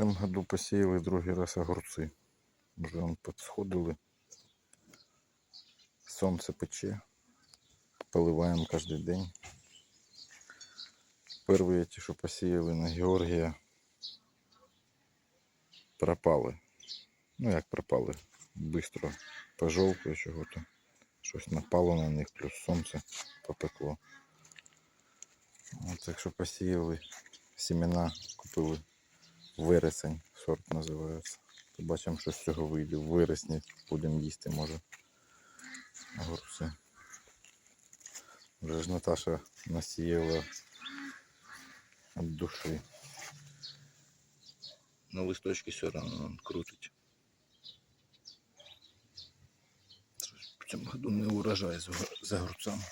цьому году посіяли другий раз огурці. Вже вон підсходили. Сонце пече. Поливаємо кожен день. Перші ті, що посіяли на Георгія, пропали. Ну як пропали? Бистро пожовкли чого-то. Щось напало на них, плюс сонце попекло. От, якщо посіяли семена, купили вересень, сорт називається. Побачимо, що з цього вийде. В вересні будемо їсти, може. Огурці. Вже ж Наташа насіяла від душі. Но листочки все одно крутить. В цьому году не урожай з огур- з огурцями.